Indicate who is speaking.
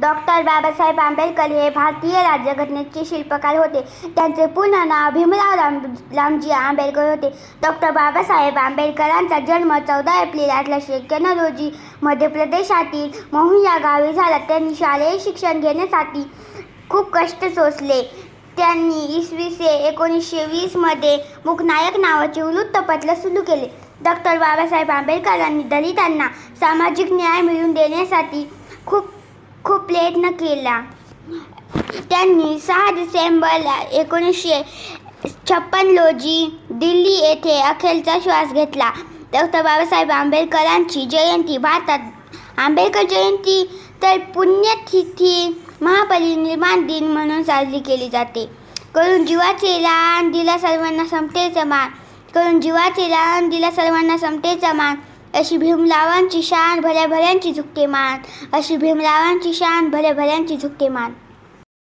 Speaker 1: Doctor Babasaheb Ambedkar हे भारतीय राज्यघटनेचे शिल्पकार होते. त्यांचे पूर्ण नाव भीमराव राम रामजी आंबेडकर होते. डॉक्टर बाबासाहेब आंबेडकरांचा जन्म चौदा एप्रिल अठराशे एक्क्याण्णव रोजी मध्य प्रदेशातील मोहू या गावी झाला. त्यांनी शालेय शिक्षण घेण्यासाठी खूप कष्ट सोसले. त्यांनी इसवी से एकोणीसशे वीसमध्ये मुखनायक नावाचे वृत्तपत्र सुरू केले. डॉक्टर बाबासाहेब आंबेडकरांनी दलितांना सामाजिक न्याय मिळवून देण्यासाठी खूप खूप प्रयत्न केला. त्यांनी सहा डिसेंबरला एकोणीसशे छप्पन रोजी दिल्ली येथे अखेरचा श्वास घेतला. डॉक्टर बाबासाहेब आंबेडकरांची जयंती भारतात आंबेडकर जयंती तर पुण्यतिथी महापरिनिर्माण दिन म्हणून साजरी केली जाते. करून जीवाचे लहान दिला सर्वांना समतेचा मान करून जीवाचे लहान दिला सर्वांना समतेचा मान अशी भीमरावांची शान भल्या भल्यांची झुकते मान. अशी भीमरावांची शान भल्या भल्यांची झुकते मान.